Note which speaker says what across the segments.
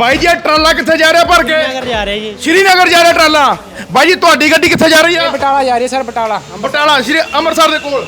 Speaker 1: ਬਾਈ ਜੀ ਇਹ ਟਰਾਲਾ ਕਿੱਥੇ ਜਾ ਰਿਹਾ ਭਰ ਕੇ?
Speaker 2: ਨਗਰ ਜਾ ਰਹੇ ਜੀ।
Speaker 1: ਸ਼੍ਰੀਨਗਰ ਜਾ ਰਿਹਾ ਟਰਾਲਾ? ਬਾਈ ਜੀ ਤੁਹਾਡੀ ਗੱਡੀ ਕਿੱਥੇ ਜਾ ਰਹੀ ਆ?
Speaker 3: ਬਟਾਲਾ ਜਾ ਰਹੀ ਹੈ ਸਰ ਬਟਾਲਾ।
Speaker 1: ਬਟਾਲਾ ਸ਼੍ਰੀ ਅੰਮ੍ਰਿਤਸਰ ਦੇ ਕੋਲ।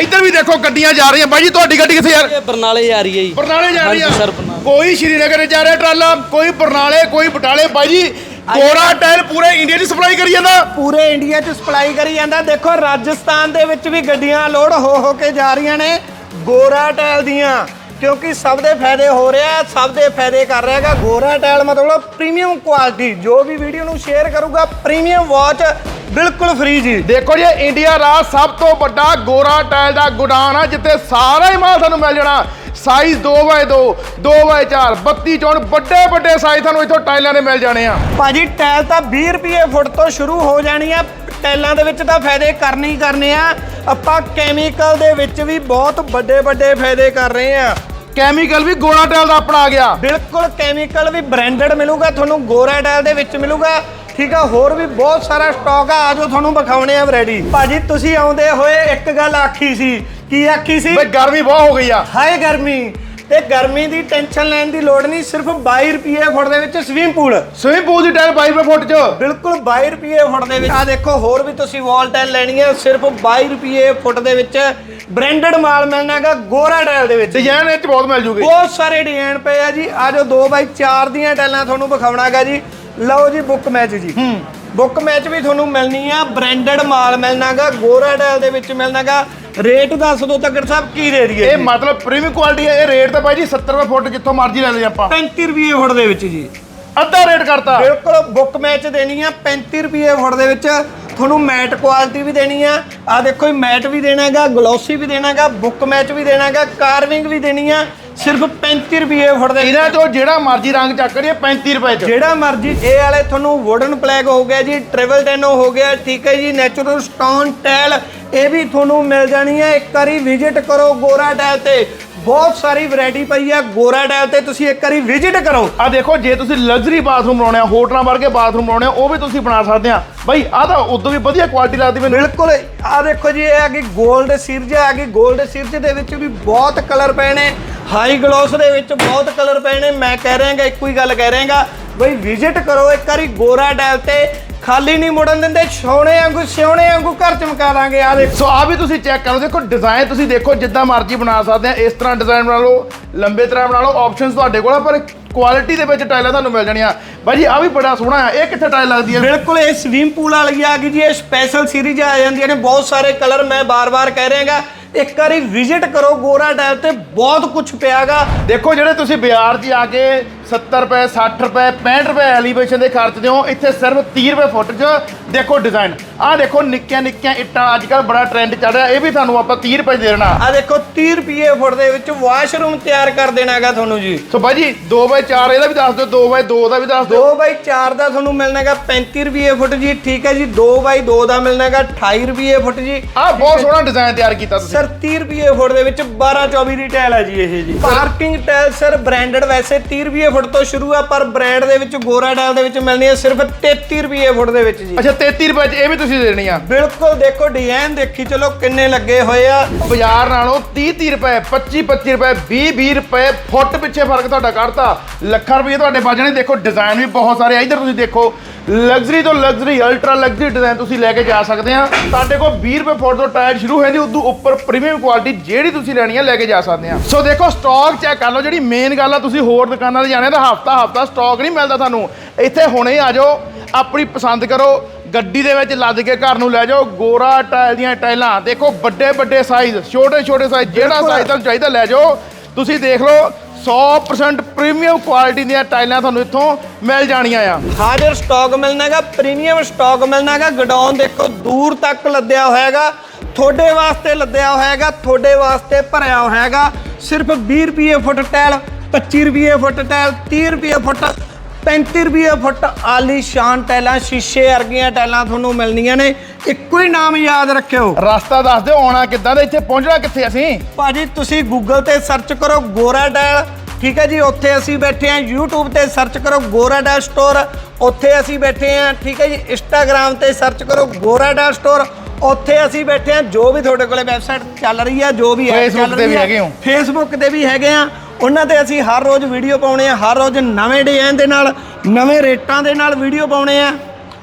Speaker 1: ਇੱਧਰ ਵੀ ਦੇਖੋ ਗੱਡੀਆਂ ਜਾ ਰਹੀਆਂ। ਬਾਈ ਜੀ ਤੁਹਾਡੀ ਗੱਡੀ ਕਿੱਥੇ ਜਾ ਰਹੀ?
Speaker 4: ਬਰਨਾਲੇ ਜਾ ਰਹੀ ਹੈ ਜੀ।
Speaker 1: ਬਰਨਾਲੇ ਜਾ ਰਹੀ ਆ।
Speaker 4: ਹਾਂਜੀ ਸਰ, ਬਰਨਾਲੇ।
Speaker 1: ਕੋਈ ਸ਼੍ਰੀਨਗਰ ਜਾ ਰਿਹਾ ਟਰਾਲਾ ਕੋਈ ਬਰਨਾਲੇ ਕੋਈ ਬਟਾਲੇ। ਬਾਈ ਜੀ ਗੋਰਾ ਟਾਇਲ ਪੂਰੇ ਇੰਡੀਆ 'ਚ ਸਪਲਾਈ ਕਰੀ ਜਾਂਦਾ।
Speaker 3: ਪੂਰੇ ਇੰਡੀਆ 'ਚ ਸਪਲਾਈ ਕਰੀ ਜਾਂਦਾ। ਦੇਖੋ ਰਾਜਸਥਾਨ ਦੇ ਵਿੱਚ ਵੀ ਗੱਡੀਆਂ ਲੋਡ ਹੋ ਹੋ ਕੇ ਜਾ ਰਹੀਆਂ ਨੇ। ਗੋਰਾ ਟੈਲ ਦੀਆਂ। ਕਿਉਂਕਿ ਸਭ ਦੇ ਫਾਇਦੇ ਹੋ ਰਿਹਾ ਸਭ ਦੇ ਫਾਇਦੇ ਕਰ ਰਿਹਾ ਹੈਗਾ। ਗੋਰਾ ਟੈਲ ਮਤਲਬ ਪ੍ਰੀਮੀਅਮ ਕੁਆਲਿਟੀ ਜੋ ਵੀ ਵੀਡੀਓ ਨੂੰ ਸ਼ੇਅਰ ਕਰੂਗਾ ਪ੍ਰੀਮੀਅਮ ਵਾਚ ਬਿਲਕੁਲ ਫ੍ਰੀ ਜੀ।
Speaker 1: ਦੇਖੋ ਜੀ ਇੰਡੀਆ ਦਾ ਸਭ ਤੋਂ ਵੱਡਾ ਗੋਰਾ ਟਾਇਲ ਦਾ ਗੋਡਾਊਨ ਆ ਜਿੱਥੇ ਸਾਰਾ ਹੀ ਮਾਲ ਤੁਹਾਨੂੰ ਮਿਲ ਜਾਣਾ। ਸਾਈਜ਼ 2x2 2x4 32 ਚੌਣ ਵੱਡੇ ਵੱਡੇ ਸਾਈਜ਼ ਤੁਹਾਨੂੰ ਇੱਥੋਂ ਟਾਈਲਾਂ ਦੇ ਮਿਲ ਜਾਣੇ ਆ।
Speaker 3: ਭਾਜੀ ਟੈਲ ਤਾਂ 20 ਰੁਪਏ ਫੁੱਟ ਤੋਂ ਸ਼ੁਰੂ ਹੋ ਜਾਣੀ ਆ। ਟੈਲਾਂ ਦੇ ਵਿੱਚ ਤਾਂ ਫਾਇਦੇ ਕਰਨੇ ਹੀ ਕਰਨੇ ਆ। ਆਪਾਂ ਕੈਮੀਕਲ ਦੇ ਵਿੱਚ ਵੀ ਬਹੁਤ ਵੱਡੇ ਵੱਡੇ ਫਾਇਦੇ ਕਰ ਰਹੇ ਆ।
Speaker 1: ਕੈਮੀਕਲ ਵੀ ਗੋਰਾ ਟਾਇਲ ਦਾ ਆਪਣਾ ਆ ਗਿਆ।
Speaker 3: ਬਿਲਕੁਲ ਕੈਮੀਕਲ ਵੀ ਬ੍ਰਾਂਡਡ ਮਿਲੂਗਾ ਤੁਹਾਨੂੰ ਗੋਰਾ ਡੈਲ ਦੇ ਵਿੱਚ ਮਿਲੂਗਾ। ਠੀਕ ਆ ਹੋਰ ਵੀ ਬਹੁਤ ਸਾਰਾ ਸਟਾਕ ਆ ਆਜੋ ਤੁਹਾਨੂੰ ਵਿਖਾਉਣੇ ਆ ਰੈਡੀ ਭਾਜੀ ਤੁਸੀਂ ਆਉਂਦੇ ਹੋਏ ਇੱਕ ਗੱਲ ਆਖੀ ਸੀ। ਕੀ ਆਖੀ ਸੀ?
Speaker 1: ਬਈ ਗਰਮੀ ਬਹੁਤ ਹੋ ਗਈ ਆ।
Speaker 3: ਹਾਏ ਗਰਮੀ। ਤੇ ਗਰਮੀ ਦੀ ਟੈਨਸ਼ਨ ਲੈਣ ਦੀ ਲੋੜ ਨਹੀਂ ਸਿਰਫ 22 ਰੁਪਏ ਫੁੱਟ ਦੇ ਵਿੱਚ ਸਵਿਮਿੰਗ ਪੂਲ
Speaker 1: ਸਵਿਮਿੰਗ ਪੂਲ ਦੀ ਟਾਇਲ 22 ਰੁਪਏ ਫੁੱਟ 'ਚ?
Speaker 3: ਬਿਲਕੁਲ 22 ਰੁਪਏ ਫੁੱਟ ਦੇ ਵਿੱਚ। ਆ ਦੇਖੋ ਹੋਰ ਵੀ ਤੁਸੀਂ ਵਾਲ ਟਾਈਲ ਲੈਣੀ ਹੈ ਸਿਰਫ 22 ਰੁਪਏ ਫੁੱਟ ਦੇ ਵਿੱਚ। ਬ੍ਰਾਂਡਡ ਮਾਲ ਮਿਲਣਾਗਾ ਗੋਰਾ ਟਾਈਲ ਦੇ ਵਿੱਚ।
Speaker 1: ਡਿਜ਼ਾਈਨ ਇਹ 'ਚ ਬਹੁਤ ਮਿਲ ਜੂਗੇ।
Speaker 3: ਬਹੁਤ ਸਾਰੇ ਡਿਜ਼ਾਈਨ ਪਏ ਆ ਜੀ। ਆ ਜੋ 2x4 ਦੀਆਂ ਟੈਲਾਂ ਤੁਹਾਨੂੰ ਵਿਖਾਉਣਾਗਾ ਜੀ। ਲਓ ਜੀ ਬੁੱਕ ਮੈਚ ਜੀ। ਬੁੱਕ ਮੈਚ ਵੀ ਤੁਹਾਨੂੰ ਮਿਲਣੀ ਆ। ਬ੍ਰਾਂਡਡ ਮਾਲ ਮਿਲਣਾਗਾ ਗੋਰਾ ਟੈਲ ਦੇ ਵਿੱਚ ਮਿਲਣਾਗਾ ਰੇਟ ਦੱਸ ਦਿਓ ਤੱਕਰ ਸਾਹਿਬ ਕੀ ਦੇ ਦਈਏ
Speaker 1: ਇਹ ਮਤਲਬ ਪ੍ਰੀਮੀਅਮ ਕੁਆਲਿਟੀ ਹੈ ਇਹ ਰੇਟ ਤਾਂ ਬਾਈ ਜੀ 70 ਰੁਪਏ ਫੁੱਟ ਜਿੱਥੋਂ ਮਰਜ਼ੀ ਲੈ ਲਈ ਆਪਾਂ।
Speaker 3: 35 ਰੁਪਏ ਫੁੱਟ ਦੇ ਵਿੱਚ ਜੀ।
Speaker 1: ਅੱਧਾ ਰੇਟ ਕਰਤਾ।
Speaker 3: ਬਿਲਕੁਲ ਬੁੱਕ ਮੈਚ ਦੇਣੀ ਆ 35 ਰੁਪਏ ਫੁੱਟ ਦੇ ਵਿੱਚ। ਤੁਹਾਨੂੰ ਮੈਟ ਕੁਆਲਿਟੀ ਵੀ ਦੇਣੀ ਆ ਆ ਦੇਖੋ ਇਹ ਮੈਟ ਵੀ ਦੇਣਾਗਾ ਗਲੋਸੀ ਵੀ ਦੇਣਾਗਾ ਬੁੱਕ ਮੈਚ ਵੀ ਦੇਣਾਗਾ ਕਾਰਵਿੰਗ ਵੀ ਦੇਣੀ ਆ ਸਿਰਫ 35 ਰੁਪਏ ਫੁੱਟ ਦੇ
Speaker 1: ਇਹਨਾਂ ਚੋਂ ਜਿਹੜਾ ਮਰਜ਼ੀ ਰੰਗ ਚੱਕ ਲਈਏ 35 ਰੁਪਏ 'ਚ।
Speaker 3: ਜਿਹੜਾ ਮਰਜ਼ੀ ਇਹ ਵਾਲੇ ਤੁਹਾਨੂੰ ਵੁਡਨ ਪਲੈਗ ਹੋ ਗਿਆ ਜੀ ਟ੍ਰਿਵਲ ਟੈਨੋ ਹੋ ਗਿਆ ਠੀਕ ਹੈ ਜੀ ਨੈਚੁਰਲ ਸਟੋਨ ਟੈਲ ਇਹ ਵੀ ਤੁਹਾਨੂੰ ਮਿਲ ਜਾਣੀ ਹੈ। ਇੱਕ ਵਾਰੀ ਵਿਜ਼ਿਟ ਕਰੋ ਗੋਰਾ ਟੈਲ ਤੇ। ਬਹੁਤ ਸਾਰੀ ਵੈਰਾਈਟੀ ਪਈ ਆ ਗੋਰਾ ਟੈਲ ਤੇ। ਤੁਸੀਂ ਇੱਕ ਵਾਰੀ ਵਿਜ਼ਿਟ ਕਰੋ।
Speaker 1: ਆ ਦੇਖੋ ਜੇ ਤੁਸੀਂ ਲਗਜ਼ਰੀ ਬਾਥਰੂਮ ਬਣਾਉਣੇ ਆ ਹੋਟਲਾਂ ਵਰਗੇ ਬਾਥਰੂਮ ਬਣਾਉਣੇ ਆ ਉਹ ਵੀ ਤੁਸੀਂ ਬਣਾ ਸਕਦੇ ਆ। ਬਾਈ ਆ ਤਾਂ ਉਦੋਂ ਵੀ ਵਧੀਆ ਕੁਆਲਿਟੀ ਲੱਗਦੀ ਮੈਨੂੰ।
Speaker 3: ਬਿਲਕੁਲ। ਆ ਦੇਖੋ ਜੀ ਇਹ ਆ ਗਈ 골ਡ ਸਿਰਜ ਆ ਗਈ 골ਡ ਸਿਰਜ ਦੇ ਵਿੱਚ ਵੀ ਬਹੁਤ ਕਲਰ ਪਏ ਨੇ। ਹਾਈ ਗਲੋਸ ਦੇ ਵਿੱਚ ਬਹੁਤ ਕਲਰ ਪਏ ਨੇ। ਮੈਂ ਕਹਿ ਰਿਹਾਗਾ ਇੱਕੋ ਹੀ ਗੱਲ ਕਹਿ ਰਿਹਾਗਾ। ਬਈ ਵਿਜ਼ਿਟ ਕਰੋ ਇੱਕ ਵਾਰੀ ਗੋਰਾ ਡੈਲ ਤੇ। ਖਾਲੀ ਨਹੀਂ ਮੁੜਨ ਦਿੰਦੇ ਸੋਹਣੇ ਵਾਂਗੂ ਸਿਉਣੇ ਵਾਂਗੂ ਘਰ ਚਮਕਾ ਦਾਂਗੇ ਆ ਦੇਖੋ।
Speaker 1: ਸੋ ਆ ਵੀ ਤੁਸੀਂ ਚੈੱਕ ਕਰੋ ਦੇਖੋ ਡਿਜ਼ਾਈਨ ਤੁਸੀਂ ਦੇਖੋ ਜਿੱਦਾਂ ਮਰਜ਼ੀ ਬਣਾ ਸਕਦੇ ਆ ਇਸ ਤਰ੍ਹਾਂ ਡਿਜ਼ਾਈਨ ਬਣਾ ਲਓ ਲੰਬੇ ਤਰ੍ਹਾਂ ਬਣਾ ਲਓ ਆਪਸ਼ਨਸ ਤੁਹਾਡੇ ਕੋਲ ਆ ਪਰ ਕੁਆਲਿਟੀ ਦੇ ਵਿੱਚ ਟਾਈਲਾਂ ਤੁਹਾਨੂੰ ਮਿਲ ਜਾਣੀਆਂ। ਬਾਈ ਜੀ ਆ ਵੀ ਬੜਾ ਸੋਹਣਾ ਆ ਇਹ ਕਿੱਥੇ ਟਾਈਲ ਲੱਗਦੀ ਹੈ
Speaker 3: ਬਿਲਕੁਲ ਇਹ ਸਵੀਮ ਪੂਲ ਵਾਲੀ ਆ ਗਈ ਜੀ ਇਹ ਸਪੈਸ਼ਲ ਸੀਰੀਜ਼ ਆ ਜਾਂਦੀਆਂ ਨੇ ਬਹੁਤ ਸਾਰੇ ਕਲਰ ਮੈਂ ਬਾਰ-ਬਾਰ ਕਹਿ ਰਿਹਾਗਾ। ਇੱਕ ਵਾਰੀ ਵਿਜ਼ਿਟ ਕਰੋ ਗੋਰਾ ਡੈਲ ਤੇ ਬਹੁਤ ਕੁਝ ਪਿਆਗਾ।
Speaker 1: ਦੇਖੋ ਜਿਹੜੇ ਤੁਸੀਂ ਬਾਜ਼ਾਰ 'ਚ ਆ ਕੇ 70 ਰੁਪਏ 60 ਰੁਪਏ 65 ਰੁਪਏ ਐਲੀਵੇਸ਼ਨ ਦੇ ਖਰਚਦੇ ਹੋ ਇੱਥੇ ਸਿਰਫ 30 ਰੁਪਏ ਫੁੱਟ 'ਚ ਦੇਖੋ ਡਿਜ਼ਾਈਨ ਆਹ ਦੇਖੋ ਨਿੱਕੀਆਂ ਨਿੱਕੀਆਂ ਇੱਟਾਂ ਅੱਜ ਕੱਲ ਬੜਾ ਟ੍ਰੈਂਡ ਚੱਲ ਰਿਹਾ। ਇਹ ਵੀ ਤੁਹਾਨੂੰ ਆਪਾਂ 30 ਰੁਪਏ ਦੇ ਦੇਣਾ।
Speaker 3: ਆ ਦੇਖੋ 30 ਰੁਪਏ ਫੁੱਟ ਦੇ ਵਿੱਚ ਵਾਸ਼ਰੂਮ ਤਿਆਰ ਕਰ ਦੇਣਾਗਾ ਤੁਹਾਨੂੰ ਜੀ।
Speaker 1: ਸੋ ਬਾਈ ਜੀ 2x4 ਇਹਦਾ ਵੀ ਦੱਸ ਦਿਓ 2x2 ਦਾ ਵੀ ਦੱਸ ਦਿਓ।
Speaker 3: 2 ਬਾਈ 4 ਦਾ ਤੁਹਾਨੂੰ ਮਿਲਣਾਗਾ 35 ਰੁਪਏ ਫੁੱਟ ਜੀ ਠੀਕ ਹੈ ਜੀ। 2 ਬਾਈ 2 ਦਾ ਮਿਲਣਾਗਾ 28 ਰੁਪਏ ਫੁੱਟ ਜੀ।
Speaker 1: ਆਹ ਬਹੁਤ ਸੋਹਣਾ ਡਿਜ਼ਾਈਨ ਤਿਆਰ ਕੀਤਾ ਤੁਸੀਂ।
Speaker 3: ਸਰ 30 ਰੁਪਏ ਫੁੱਟ ਦੇ ਵਿੱਚ 12 24 ਦੀ ਟਾਇਲ ਹੈ ਜੀ ਇਹ ਜੀ। ਪਾਰਕਿੰਗ ਟਾਇਲ ਸਰ ਬ੍ਰਾਂਡਡ ਵੈਸੇ 30 ਰੁਪਏ ਫੁੱਟ ਤੋਂ ਸ਼ੁਰੂ ਆ ਪਰ ਬ੍ਰਾਂਡ ਦੇ ਵਿੱਚ ਗੋਰਾ ਟਾਇਲ ਦੇ ਵਿੱਚ ਮਿਲਣੀ ਹੈ ਸਿਰਫ 33 ਰੁਪਏ ਫੁੱਟ ਦੇ ਵਿੱਚ ਜੀ।
Speaker 1: ਅੱਛਾ 33 ਰੁਪਏ 'ਚ ਇਹ ਵੀ ਤੁਸੀਂ ਦੇਣੀ ਆ?
Speaker 3: ਬਿਲਕੁਲ ਦੇਖੋ ਡਿਜ਼ਾਈਨ ਦੇਖੀ ਚਲੋ ਕਿੰਨੇ ਲੱਗੇ ਹੋਏ ਆ।
Speaker 1: ਬਾਜ਼ਾਰ ਨਾਲੋਂ 30 30 ਰੁਪਏ 25 25 ਰੁਪਏ 20 20 ਰੁਪਏ ਫੁੱਟ ਪਿੱਛੇ ਫ਼ਰਕ ਤੁਹਾਡਾ ਕੱਢਤਾ। ਲੱਖਾਂ ਰੁਪਏ ਤੁਹਾਡੇ ਬਚਣੇ ਦੇਖੋ ਡਿਜ਼ਾਈਨ ਵੀ ਬਹੁਤ ਸਾਰੇ ਆ। ਇੱਧਰ ਤੁਸੀਂ ਦੇਖੋ ਲਗਜ਼ਰੀ ਤੋਂ ਲਗਜ਼ਰੀ ਅਲਟਰਾ ਲਗਜ਼ਰੀ ਡਿਜ਼ਾਈਨ ਤੁਸੀਂ ਲੈ ਕੇ ਜਾ ਸਕਦੇ ਆ। ਸਾਡੇ ਕੋਲ 20 ਰੁਪਏ ਫੁੱਟ ਤੋਂ ਟਾਇਰ ਸ਼ੁਰੂ ਹੋ ਜਾਂਦੀ ਉਦੋਂ ਉੱਪਰ ਪ੍ਰੀਮੀਅਮ ਕੁਆਲਿਟੀ ਜਿਹੜੀ ਤੁਸੀਂ ਲੈਣੀ ਆ ਲੈ ਕੇ ਜਾ ਸਕਦੇ ਆ। ਸੋ ਦੇਖੋ ਸਟਾਕ ਚੈੱਕ ਕਰ ਲਓ। ਜਿਹੜੀ ਮੇਨ ਗੱਲ ਆ ਤੁਸੀਂ ਹੋਰ ਦੁਕਾਨਾਂ ਤੇ ਜਾਣੇ ਤਾਂ ਹਫਤਾ ਹਫਤਾ ਸਟਾਕ ਨਹੀਂ ਮਿਲਦਾ ਤੁਹਾਨੂੰ। ਇੱਥੇ ਹੁਣੇ ਆ ਜਾਓ ਆਪਣੀ ਪਸੰਦ ਕਰੋ ਗੱਡੀ ਦੇ ਵਿੱਚ ਲੱਦ ਕੇ ਘਰ ਨੂੰ ਲੈ ਜਾਓ ਗੋਰਾ ਟਾਇਲ ਦੀਆਂ ਟਾਈਲਾਂ ਦੇਖੋ ਵੱਡੇ ਵੱਡੇ ਸਾਈਜ਼ ਛੋਟੇ ਛੋਟੇ ਸਾਈਜ਼ ਜਿਹੜਾ। ਸਾਈਜ਼ ਤੁਹਾਨੂੰ ਚਾਹੀਦਾ ਲੈ ਜਾਓ। ਤੁਸੀਂ ਦੇਖ ਲਓ 100% ਪ੍ਰੀਮੀਅਮ ਕੁਆਲਿਟੀ ਦੀਆਂ ਟਾਈਲਾਂ ਤੁਹਾਨੂੰ ਇੱਥੋਂ ਮਿਲ ਜਾਣੀਆਂ ਆ।
Speaker 3: ਹਾਜ਼ਰ ਸਟਾਕ ਮਿਲਣਾਗਾ ਪ੍ਰੀਮੀਅਮ ਸਟਾਕ ਮਿਲਣਾਗਾ ਗਡਾਊਨ ਦੇਖੋ ਦੂਰ ਤੱਕ ਲੱਦਿਆ ਹੋਇਆਗਾ। ਤੁਹਾਡੇ ਵਾਸਤੇ ਲੱਦਿਆ ਹੋਇਆਗਾ ਤੁਹਾਡੇ ਵਾਸਤੇ ਭਰਿਆ ਹੋਇਆਗਾ। ਸਿਰਫ 20 ਰੁਪਏ ਫੁੱਟ ਟਾਇਲ 25 ਰੁਪਏ ਫੁੱਟ ਟਾਇਲ 30 ਰੁਪਏ ਫੁੱਟ 35 ਰੁਪਏ ਫੁੱਟ ਆਲੀਸ਼ਾਨ ਟਾਈਲਾਂ ਸ਼ੀਸ਼ੇ ਵਰਗੀਆਂ ਟਾਈਲਾਂ ਤੁਹਾਨੂੰ ਮਿਲਣੀਆਂ ਨੇ। ਇੱਕੋ ਹੀ ਨਾਮ ਯਾਦ ਰੱਖਿਓ।
Speaker 1: ਰਸਤਾ ਦੱਸ ਦਿਓ ਆਉਣਾ ਕਿੱਦਾਂ ਤੇ ਇੱਥੇ ਪਹੁੰਚਣਾ ਕਿੱਥੇ ਅਸੀਂ?
Speaker 3: ਭਾਜੀ ਤੁਸੀਂ ਗੂਗਲ ਤੇ ਸਰਚ ਕਰੋ ਗੋਰਾ ਡੈਲ ਠੀਕ ਹੈ ਜੀ ਉੱਥੇ ਅਸੀਂ ਬੈਠੇ ਹਾਂ। YouTube ਤੇ ਸਰਚ ਕਰੋ ਗੋਰਾ ਡੈਲ ਸਟੋਰ ਉੱਥੇ ਅਸੀਂ ਬੈਠੇ ਹਾਂ। ਠੀਕ ਹੈ ਜੀ Instagram ਤੇ ਸਰਚ ਕਰੋ ਗੋਰਾ ਡੈਲ ਸਟੋਰ ਉੱਥੇ ਅਸੀਂ ਬੈਠੇ ਹਾਂ। ਜੋ ਵੀ ਤੁਹਾਡੇ ਕੋਲੇ ਵੈਬਸਾਈਟ ਚੱਲ ਰਹੀ ਆ ਜੋ ਵੀ ਹੈ
Speaker 1: ਵੀ ਹੈਗੇ ਹੋ।
Speaker 3: ਫੇਸਬੁੱਕ ਤੇ ਵੀ ਹੈਗੇ ਆ ਉਹਨਾਂ ਤੇ ਅਸੀਂ ਹਰ ਰੋਜ਼ ਵੀਡੀਓ ਪਾਉਣੇ ਆ, ਹਰ ਰੋਜ਼ ਨਵੇਂ ਡਿਜ਼ਾਈਨ ਦੇ ਨਾਲ, ਨਵੇਂ ਰੇਟਾਂ ਦੇ ਨਾਲ ਵੀਡੀਓ ਪਾਉਣੇ ਆ।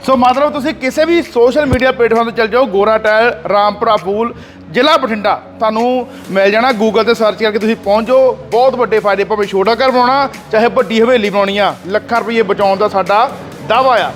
Speaker 1: ਸੋ ਮਤਲਬ ਤੁਸੀਂ ਕਿਸੇ ਵੀ ਸੋਸ਼ਲ ਮੀਡੀਆ ਪਲੇਟਫਾਰਮ ਤੇ ਚੱਲ ਜਾਓ, ਗੋਰਾ ਟਾਇਲ ਰਾਮਪੁਰਾ ਫੂਲ ਜ਼ਿਲ੍ਹਾ ਬਠਿੰਡਾ, ਤੁਹਾਨੂੰ ਮਿਲ ਜਾਣਾ ਗੂਗਲ ਤੇ ਸਰਚ ਕਰਕੇ ਤੁਸੀਂ ਪਹੁੰਚ ਜਾਓ। ਬਹੁਤ ਵੱਡੇ ਫਾਇਦੇ, ਭਾਵੇਂ ਛੋਟਾ ਘਰ ਬਣਾਉਣਾ, ਚਾਹੇ ਵੱਡੀ ਹਵੇਲੀ ਬਣਾਉਣੀ ਆ, ਲੱਖਾਂ ਰੁਪਏ ਬਚਾਉਣ ਦਾ ਸਾਡਾ ਦਾਵਾ ਆ।